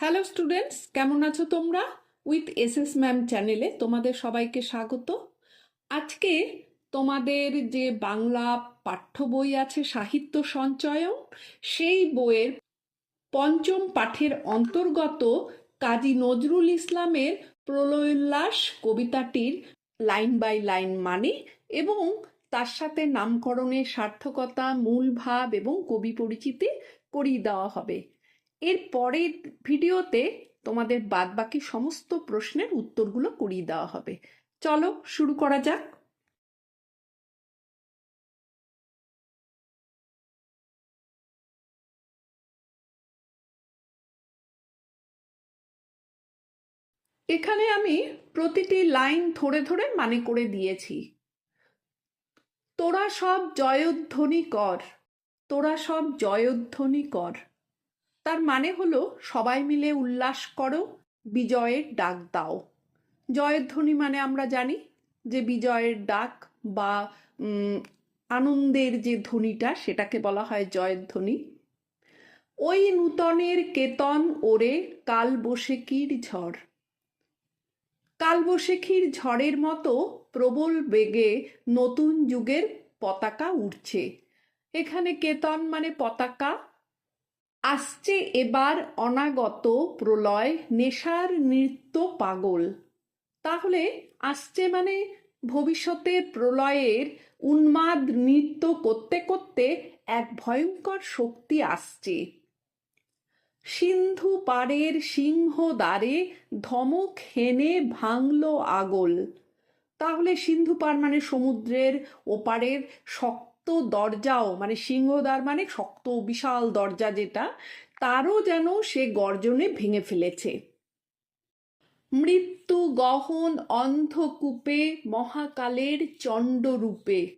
Hello students কেমন আছো তোমরা? উইথ এস এস ম্যাম চ্যানেলে তোমাদের সবাইকে স্বাগত। আজকে তোমাদের যে বাংলা পাঠ্য বই আছে, সাহিত্য সঞ্চয়ন সেই বইয়ের পঞ্চম পাঠের অন্তর্গত কাজী নজরুল ইসলামের প্রলয়োল্লাস কবিতাটির লাইন বাই লাইন মানে এবং তার সাথে নামকরণের সার্থকতা, মূল ভাব এবং কবি পরিচিতি করিয়ে দেওয়া হবে। এর পরের ভিডিওতে তোমাদের বাদবাকি সমস্ত প্রশ্নের উত্তরগুলো করিয়ে দেওয়া হবে। চলো শুরু করা যাক। এখানে আমি প্রতিটি লাইন ধরে ধরে মানে করে দিয়েছি। তোরা সব জয়ধ্বনি কর, তোরা সব জয়ধ্বনি কর। তার মানে হলো, সবাই মিলে উল্লাস করো, বিজয়ের ডাক দাও। জয়ধ্বনি মানে আমরা জানি যে বিজয়ের ডাক বা আনন্দের যে ধ্বনিটা সেটাকে বলা হয় জয়ধ্বনি ওই নূতনের কেতন ওরে কাল বসেকির ঝড়। কালবৈশাখীর ঝড়ের মতো প্রবল বেগে নতুন যুগের পতাকা উঠছে এখানে কেতন মানে পতাকা আসছে এবার অনাগত প্রলয়, নেশার নৃত্য পাগল। তাহলে আসছে মানে ভবিষ্যতের প্রলয়ের উন্মাদ নৃত্য করতে করতে এক ভয়ঙ্কর শক্তি আসছে। সিন্ধু পাড়ের সিংহ দ্বারে ধমক হেনে ভাঙল আগল। তাহলে সিন্ধু পাড় মানে সমুদ্রের ওপারের শক্ত দরজাও মানে সিংহদ্বার মানে শক্ত বিশাল দরজা যেটা, তারও যেন সে গর্জনে ভেঙে ফেলেছে। মৃত্যু গহন অন্ধকূপে, মহাকালের চণ্ডরূপে।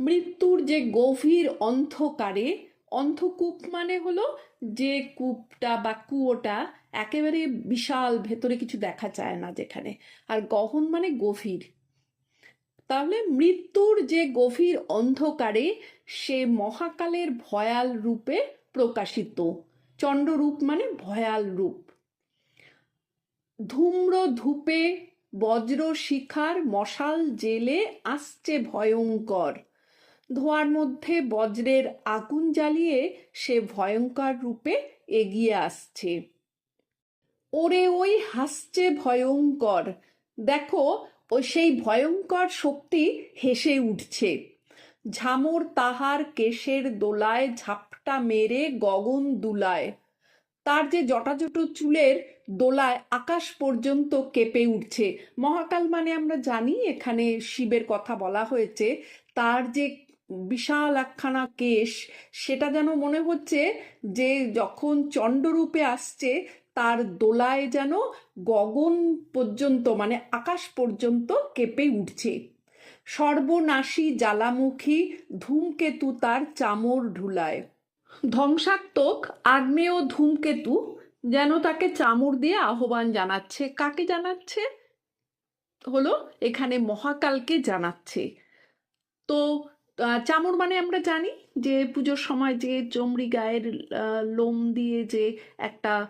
মৃত্যুর যে গভীর অন্ধকারে, অন্ধকূপ মানে হলো যে কূপটা বা কুয়োটা একেবারে বিশাল, ভেতরে কিছু দেখা যায় না যেখানে। আর গহন মানে গভীর। তাহলে মৃত্যুর যে গভীর অন্ধকারে সে মহাকালের ভয়াল রূপে প্রকাশিত। চণ্ডরূপ মানে ভয়াল রূপ। ধূম্র ধূপে বজ্র শিখার মশাল জেলে আসছে ভয়ঙ্কর। ধোঁয়ার মধ্যে বজ্রের আগুন জ্বালিয়ে সে ভয়ঙ্কর রূপে এগিয়ে আসছে। ওরে ওই হাসছে ভয়ঙ্কর। দেখো ও সেই ভয়ঙ্কর শক্তি হেসে উঠছে। ঝামর তাহার কেশের দোলায় ঝাপটা মেরে গগন দুলায়। তার যে জটাজট চুলের দোলায় আকাশ পর্যন্ত কেঁপে উঠছে। মহাকাল মানে আমরা জানি, এখানে শিবের কথা বলা হয়েছে। তার যে বিশাল একখানা কেশ, সেটা যেন মনে হচ্ছে যে যখন চণ্ডরূপে আসছে তার দোলায় যেন গগন পর্যন্ত মানে আকাশ পর্যন্ত কেঁপে উঠছে। সর্বনাশী জ্বালামুখী ধূমকেতু তার চামর ঢুলায়। ধ্বংসাত্মক আগ্নেয় ধূমকেতু যেন তাকে চামর দিয়ে আহ্বান জানাচ্ছে। কাকে জানাচ্ছে? হলো এখানে মহাকালকে জানাচ্ছে। তো চামর মানে আমরা জানি যে পুজোর সময় যে চমড়ি গায়ের লোম দিয়ে যে একটা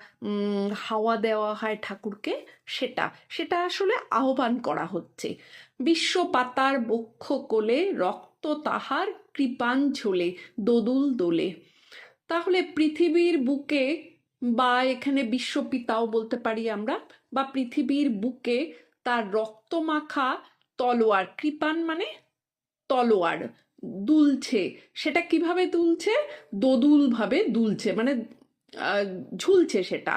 হাওয়া দেওয়া হয় ঠাকুরকে, সেটা সেটা আসলে আহ্বান করা হচ্ছে। বিশ্ব পাতার বক্ষ কোলে রক্ত তাহার কৃপান ঝোলে দোদুল দোলে। তাহলে পৃথিবীর বুকে বা এখানে বিশ্বপিতাও বলতে পারি আমরা, বা পৃথিবীর বুকে তার রক্তমাখা তলোয়ার, কৃপান মানে তলোয়ার দুলছে, সেটা কীভাবে দুলছে? দোদুল ভাবে দুলছে মানে ঝুলছে সেটা।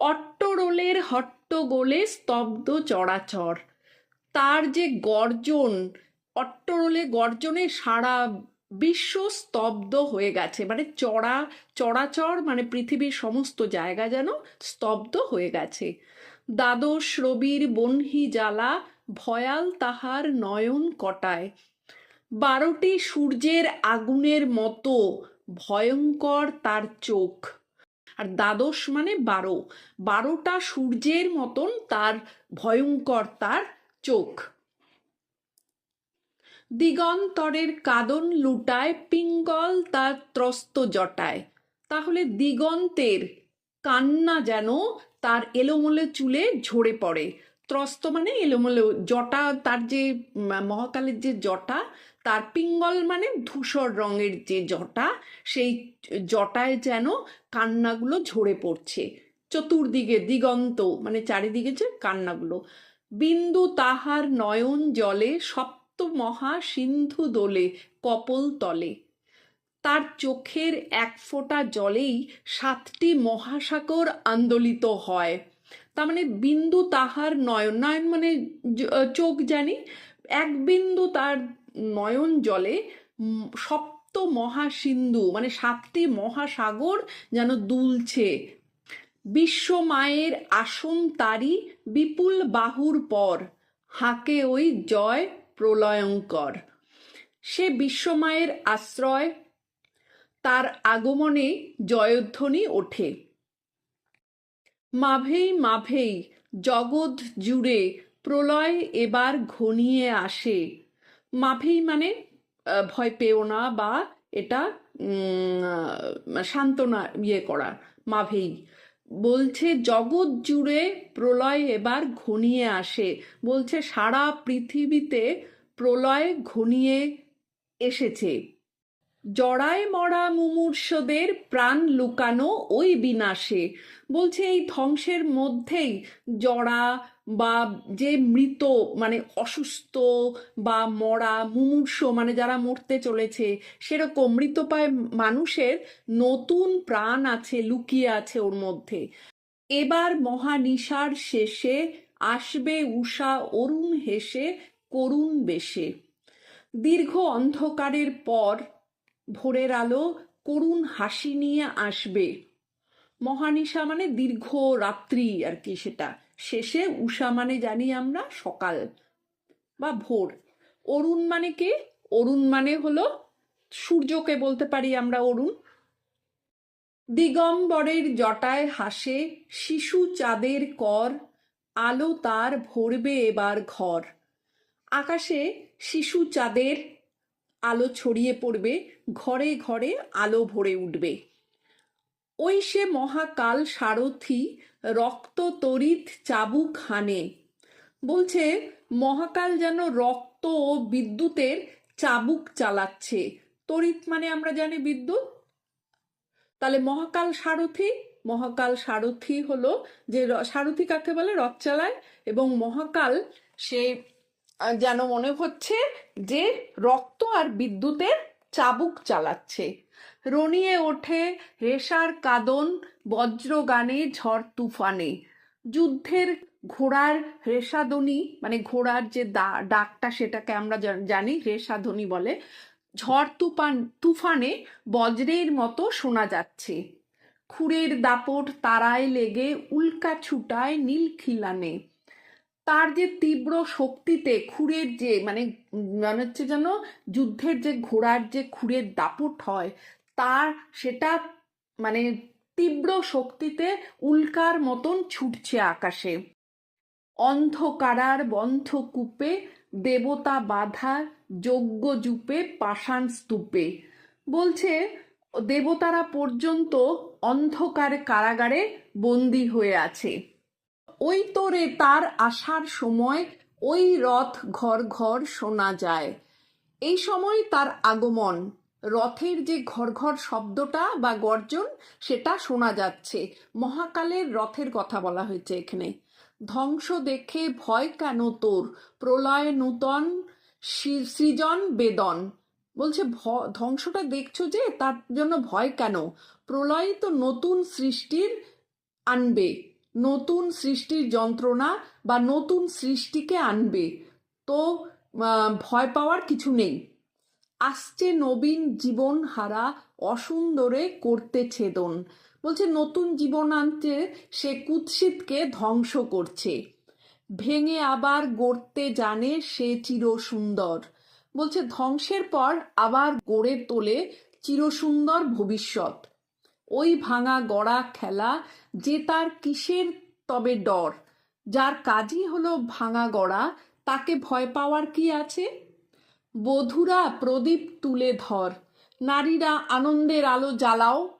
অট্টরোলের হট্টগোলে স্তব্ধ চড়াচর তার যে গর্জন, অট্টরোলে গর্জনে সারা বিশ্ব স্তব্ধ হয়ে গেছে। মানে চড়া চড়াচর মানে পৃথিবীর সমস্ত জায়গা যেন স্তব্ধ হয়ে গেছে। দ্বাদশ রবির বহ্নি জ্বালা, ভয়াল তাহার নয়ন কটায়। বারোটি সূর্যের আগুনের মতো ভয়ঙ্কর তার চোখ। আর দ্বাদশ মানে বারো। বারোটা সূর্যের মতন তার ভয়ঙ্কর তার চোখ। দিগন্তরের কাদন লুটায়, পিঙ্গল তার ত্রস্ত জটায়। তাহলে দিগন্তের কান্না যেন তার এলোমেলো চুলে ঝরে পড়ে। ত্রস্ত মানে এলোমেলো জটা, তার যে মহাকালের যে জটা তার পিঙ্গল মানে ধূসর রঙের যে জটা, সেই জটায় যেন কান্নাগুলো ঝরে পড়ছে। চতুর্দিকে দিগন্ত মানে চারিদিকে যে কান্নাগুলো। বিন্দু তাহার নয়ন জলে, সপ্ত মহা সিন্ধু দোলে, কপল তলে। তার চোখের এক ফোঁটা জলেই সাতটি মহাসাগর আন্দোলিত হয়। তার মানে বিন্দু তাহার নয়ন নয়ন মানে চোখ জানি, এক বিন্দু তার নয়ন জলে সপ্ত মহাসিন্ধু মানে সাতটি মহাসাগর যেন দুলছে। বিশ্ব মায়ের আসন তারি বিপুল বাহুর পর, হাকে ওই জয় প্রলয়ঙ্কর। সে বিশ্বমায়ের আশ্রয়, তার আগমনে জয়ধ্বনি ওঠে। মাভেই মাভেই জগৎ জুড়ে প্রলয় এবার ঘনিয়ে আসে। মাভেই মানে ভয় পেও না বা এটা সান্ত্বনা ইয়ে করা মাভেই বলছে, জগৎ জুড়ে প্রলয় এবার ঘনিয়ে আসে। বলছে, সারা পৃথিবীতে প্রলয় ঘনিয়ে এসেছে। জড়ায় মরা মুমূর্ষদের প্রাণ লুকানো ওই বিনাশে। বলছে এই ধ্বংসের মধ্যেই জড়া বা যে মৃত মানে অসুস্থ বা মরা মুমূর্ষ মানে যারা মরতে চলেছে, সেরকম মৃতপায় মানুষের নতুন প্রাণ আছে, লুকিয়ে আছে ওর মধ্যে। এবার মহানিশার শেষে আসবে উষা অরুণ হেসে করুণ বেশে। দীর্ঘ অন্ধকারের পর ভোরের আলো করুণ হাসি নিয়ে আসবে। মহানিশা মানে দীর্ঘ রাত্রি আর কি সেটা। শেষে উষা মানে জানি আমরা সকাল বা ভোর। অরুণ মানে কি? অরুণ মানে হলো সূর্যকে বলতে পারি আমরা অরুণ। দিগম্বরের জটায় হাসে, শিশু চাঁদের কর, আলো তার ভরবে এবার ঘর। আকাশে শিশু চাঁদের আলো ছড়িয়ে পড়বে ঘরে ঘরে আলো ভরে উঠবে। ওই সে মহাকাল সারথি রক্ত তরিত চাবুক হানে। বলছে, মহাকাল যেন রক্ত ও বিদ্যুতের চাবুক চালাচ্ছে। তড়িৎ মানে আমরা জানি বিদ্যুৎ। তাহলে মহাকাল সারথি মহাকাল সারথি হলো যে সারথি কাকে বলে? রথ চালায়। এবং মহাকাল সে যেন মনে হচ্ছে যে রক্ত আর বিদ্যুতের চাবুক চালাচ্ছে রনিয়ে ওঠে রেশার কাদন বজ্রগানে ঝড় তুফানে। যুদ্ধের ঘোড়ার রেশাদনি মানে ঘোড়ার যে ডাকটা সেটাকে আমরা জানি, রেশাধ্বনি বলে, ঝড় তুফান, তুফানে বজ্রের মতো শোনা যাচ্ছে। খুরের দাপট তারায় লেগে উল্কা ছুটায় নীল খিলানে। তার যে তীব্র শক্তিতে খুরের যে মানে মনে হচ্ছে যেন যুদ্ধের যে ঘোড়ার যে খুরের দাপট হয়, তার সেটা মানে তীব্র শক্তিতে উল্কার মতন ছুটছে আকাশে। অন্ধকারার বন্ধ কূপে দেবতা বাধা যজ্ঞ জুপে পাষাণ স্তূপে। বলছে, দেবতারা পর্যন্ত অন্ধকার কারাগারে বন্দী হয়ে আছে। ওই তোরে তার আসার সময় ওই রথ ঘর ঘর শোনা যায়। এই সময় তার আগমন, রথের যে ঘর ঘর শব্দটা বা গর্জন, সেটা শোনা যাচ্ছে। মহাকালের রথের কথা বলা হয়েছে এখানে। ধ্বংস দেখে ভয় কেন তোর? প্রলয় নূতন সৃজন বেদন। বলছে ধ্বংসটা দেখছ যে, তার জন্য ভয় কেন? প্রলয় তো নতুন সৃষ্টির আনবে। নতুন সৃষ্টির যন্ত্রণা বা নতুন সৃষ্টিকে আনবে। তো ভয় পাওয়ার কিছু নেই। আসছে নবীন জীবন হারা অসুন্দরে করতে ছেদন। বলছে, নতুন জীবন আনতে সে কুৎসিতকে ধ্বংস করছে। ভেঙে আবার গড়তে জানে সে চির সুন্দর বলছে, ধ্বংসের পর আবার গড়ে তোলে চিরসুন্দর ভবিষ্যৎ। ওই ভাঙা গড়া খেলা যে তার কিসের তবে ডর। যার কাজই হলো ভাঙা গড়া, তাকে ভয় পাওয়ার কি আছে? বধুরা প্রদীপ তুলে ধর, নারীরা আনন্দের আলো জ্বালাও।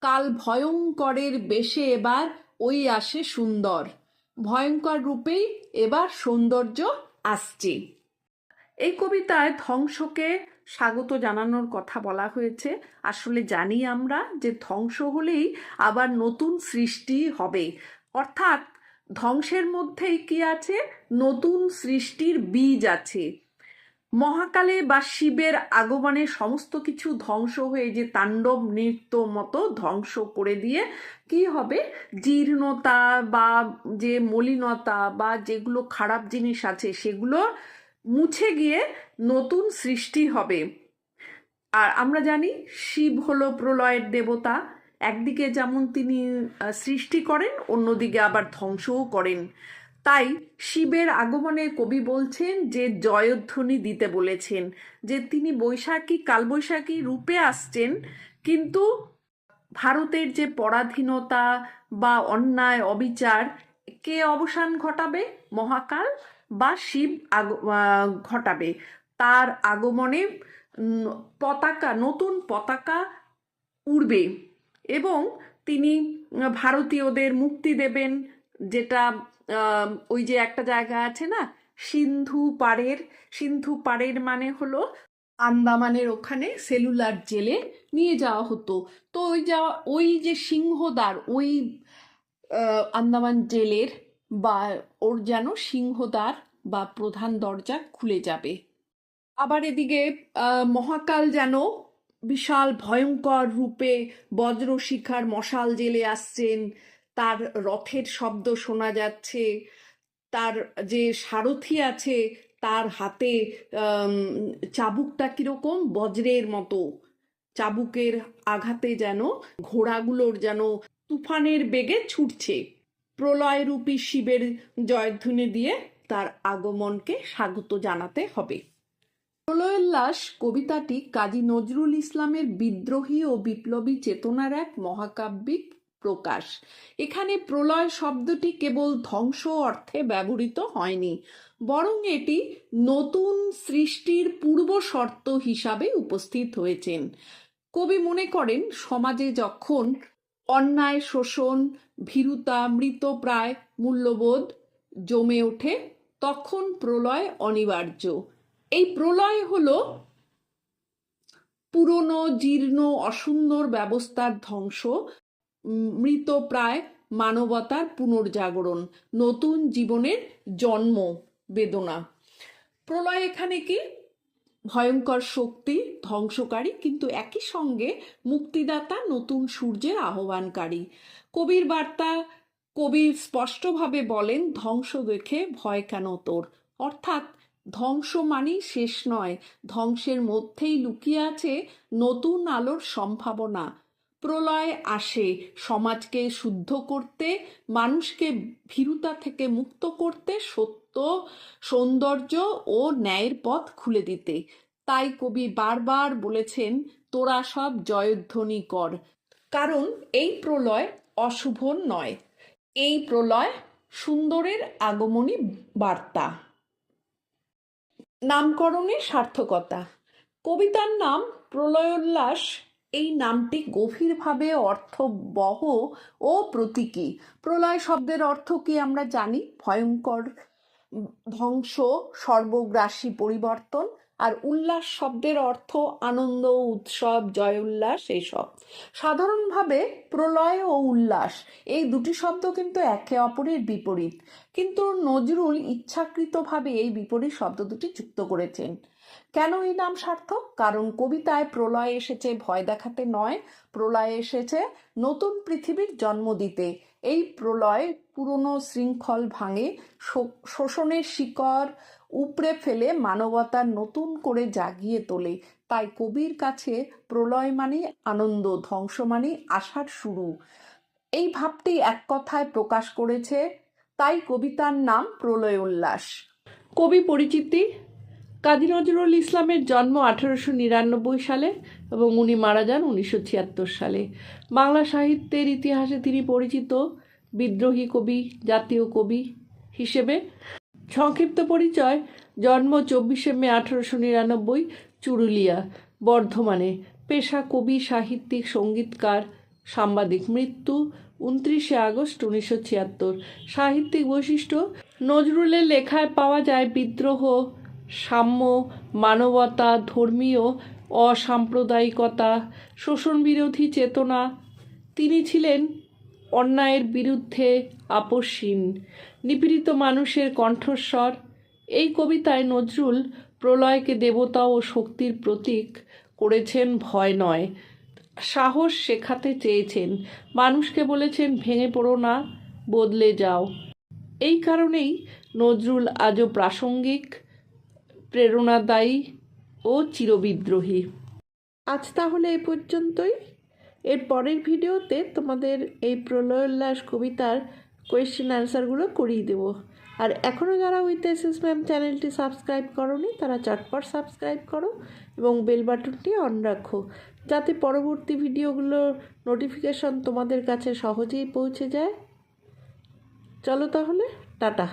কাল ভয়ঙ্করের বেশে এবার ওই আসে সুন্দর, ভয়ঙ্কর রূপেই এবার সৌন্দর্য আসছে। এই কবিতায় ধ্বংসকে স্বাগত জানানোর কথা বলা হয়েছে। আসলে জানি আমরা যে ধ্বংস হলেই আবার নতুন সৃষ্টি হবে। অর্থাৎ ধ্বংসের মধ্যেই কি আছে? নতুন সৃষ্টির বীজ আছে। মহাকালে বা শিবের আগমনে সমস্ত কিছু ধ্বংস হয়ে যে তাণ্ডব নৃত্য মতো ধ্বংস করে দিয়ে কি হবে? জীর্ণতা বা যে মলিনতা বা যেগুলো খারাপ জিনিস আছে সেগুলো মুছে গিয়ে নতুন সৃষ্টি হবে। আর আমরা জানি শিব হলো প্রলয়ের দেবতা। একদিকে যেমন তিনি সৃষ্টি করেন, অন্যদিকে আবার ধ্বংসও করেন। তাই শিবের আগমনে কবি বলছেন যে জয়ধ্বনি দিতে বলেছেন, যে তিনি বৈশাখী, কালবৈশাখী রূপে আসছেন। কিন্তু ভারতের যে পরাধীনতা বা অন্যায়, অবিচার, কে অবসান ঘটাবে? মহাকাল বা শিব আগ- ঘটাবে। তার আগমনে পতাকা, নতুন পতাকা উড়বে এবং তিনি ভারতীয়দের মুক্তি দেবেন। যেটা ওই যে একটা জায়গা আছে না? সিন্ধু পাড়ের সিন্ধু পাড়ের মানে হলো আন্দামানের ওখানে সেলুলার জেলে নিয়ে যাওয়া হতো। তো ওই যাওয়া ওই যে সিংহদ্বার, ওই আন্দামান জেলের বা ওর যেন সিংহদ্বার বা প্রধান দরজা খুলে যাবে। আবার এদিকে মহাকাল যেন বিশাল ভয়ঙ্কর রূপে বজ্রশিখার মশাল জেলে আসছেন। তার রথের শব্দ শোনা যাচ্ছে। তার যে সারথি আছে, তার হাতে চাবুকটা কীরকম? বজ্রের মতো। চাবুকের আঘাতে যেন ঘোড়াগুলোর যেন তুফানের বেগে ছুটছে। প্রলয়রূপী শিবের জয়ধ্বনি দিয়ে তার আগমনকে স্বাগত জানাতে হবে। প্রলয়োল্লাস কবিতাটি কাজী নজরুল ইসলামের বিদ্রোহী ও বিপ্লবী চেতনার এক মহাকাব্যিক প্রকাশ। এখানে প্রলয় শব্দটি কেবল ধ্বংস অর্থে ব্যবহৃত হয়নি, বরং এটি নতুন সৃষ্টির পূর্ব শর্ত হিসাবে উপস্থিত হয়েছেন। কবি মনে করেন, সমাজে যখন অন্যায়, শোষণ, ভীরুতা, মৃতপ্রায়, মূল্যবোধ জমে ওঠে তখন প্রলয় অনিবার্য। এই প্রলয় হল পুরনো, জীর্ণ, অসুন্দর ব্যবস্থার ধ্বংস মৃতপ্রায় মানবতার পুনর্জাগরণ, নতুন জীবনের জন্ম বেদনা। প্রলয় এখানে কি? ভয়ঙ্কর শক্তি ধ্বংসকারী, কিন্তু একই সঙ্গে মুক্তিদাতা, নতুন সূর্যের আহ্বানকারী। কবির বার্তা, কবি স্পষ্টভাবে বলেন, ধ্বংস দেখে ভয় কেন তোর? অর্থাৎ, ধ্বংস মানেই শেষ নয়। ধ্বংসের মধ্যেই লুকিয়ে আছে নতুন আলোর সম্ভাবনা। প্রলয় আসে সমাজকে শুদ্ধ করতে, মানুষকে ভীরুতা থেকে মুক্ত করতে, সত্য, সৌন্দর্য ও ন্যায়ের পথ খুলে দিতে। তাই কবি বারবার বলেছেন, তোরা সব জয়ধ্বনি কর। কারণ এই প্রলয় অশুভ নয়। এই প্রলয় সুন্দরের আগমনী বার্তা। নামকরণে সার্থকতা। কবিতার নাম প্রলয়োল্লাস এই নামটি গভীরভাবে অর্থবহ ও প্রতীকী। প্রলয় শব্দের অর্থ কি আমরা জানি? ভয়ঙ্কর ধ্বংস, সর্বগ্রাসী পরিবর্তন। আর উল্লাস শব্দের অর্থ আনন্দ, উৎসব, জয় উল্লাস এইসব। সাধারণভাবে প্রলয় ও উল্লাস, এই দুটি শব্দ কিন্তু একে অপরের বিপরীত। কিন্তু নজরুল ইচ্ছাকৃতভাবে এই বিপরীত শব্দ দুটি যুক্ত করেছেন। কেন এই নাম সার্থক? কারণ কবিতায় প্রলয় এসেছে, ভয় দেখাতে নয়। প্রলয় এসেছে নতুন পৃথিবীর জন্ম দিতে। এই প্রলয় পুরনো শৃঙ্খল ভাঙে শোষণের শিকড় উপড়ে ফেলে মানবতার নতুন করে জাগিয়ে তোলে। তাই কবির কাছে প্রলয় মানে আনন্দ, ধ্বংস মানে আশার শুরু। এই ভাবটি এক কথায় প্রকাশ করেছে তাই কবিতার নাম প্রলয় উল্লাস কবি পরিচিতি, কাজী নজরুল ইসলামের জন্ম আঠারোশো নিরানব্বই সালে এবং উনি মারা যান উনিশশো ছিয়াত্তর সালে। বাংলা সাহিত্যের ইতিহাসে তিনি পরিচিত বিদ্রোহী কবি, জাতীয় কবি হিসেবে সংক্ষিপ্ত পরিচয়, জন্ম চব্বিশে মে আঠারোশো নিরানব্বই, চুরুলিয়া, বর্ধমানে। পেশা কবি, সাহিত্যিক, সঙ্গীতকার, সাংবাদিক, মৃত্যু উনত্রিশে আগস্ট উনিশশো ছিয়াত্তর। সাহিত্যিক বৈশিষ্ট্য, নজরুলের লেখায় পাওয়া যায় বিদ্রোহ, সাম্য, মানবতা, ধর্মীয়, অসাম্প্রদায়িকতা শোষণ বিরোধী চেতনা। তিনি ছিলেন অন্যায়ের বিরুদ্ধে আপসহীন। নিপীড়িত মানুষের কণ্ঠস্বর। এই কবিতায় নজরুল প্রলয়কে দেবতা ও শক্তির প্রতীক করেছেন ভয় নয়। সাহস শেখাতে চেয়েছেন। মানুষকে বলেছেন, ভেঙে পড়ো না, বদলে যাও। এই কারণেই নজরুল আজও প্রাসঙ্গিক, প্রেরণাদায়ী ও চিরবিদ্রোহী। আজ তাহলে এ পর্যন্তই। এর পরের ভিডিওতে তোমাদের এই প্রলয়োল্লাস কবিতার কোয়েশ্চেন অ্যান্সারগুলো করিয়ে দেবো। আর এখনও যারা উইথ এসএস ম্যাম চ্যানেলটি সাবস্ক্রাইব করনি, তারা চটপট সাবস্ক্রাইব করো এবং বেল বাটনটি অন রাখো। যাতে পরবর্তী ভিডিওগুলোর নোটিফিকেশন তোমাদের কাছে সহজেই পৌঁছে যায়। চলো তাহলে, টাটা।